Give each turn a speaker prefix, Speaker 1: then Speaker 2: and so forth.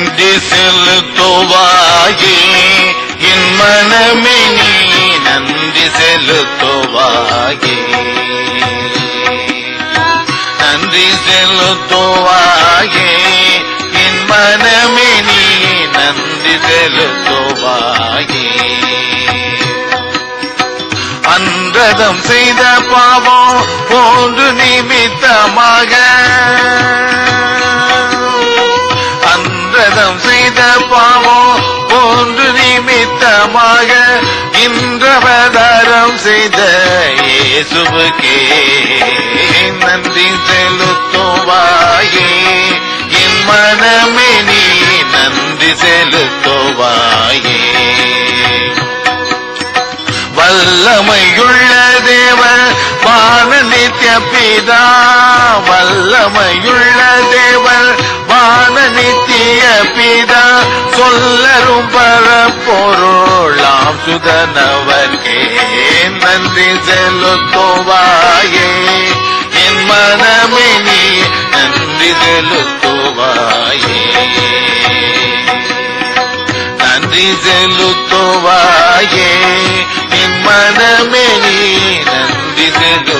Speaker 1: நன்றி செலுத்துவாயே. என் மனமே நீ நன்றி செலுத்துவாயே. நன்றி செலுத்துவாயே. என் மனமே நீ நன்றி செலுத்துவாயே. அன்றதம் செய்த பாவம் போன்று நிமித்தமாக நிமித்தமாக இன்றவதாரம் செய்த இயேசுவுக்கே. நன்றி செலுத்துவாயே என் மனமே நீ நன்றி செலுத்துவாயே வல்லமையுள்ள தேவன் வான நித்திய பிதா. வல்லமையுள்ள தேவன் வான நித்திய பிதா. சொல்லரும் நாம் சுதனவர்க்கே நன்றி செலுத்துவாயே என் மனமே நீ நன்றி செலுத்துவாயே நன்றி செலுத்துவாயே என் மனமே நீ நன்றி செலுத்துவாயே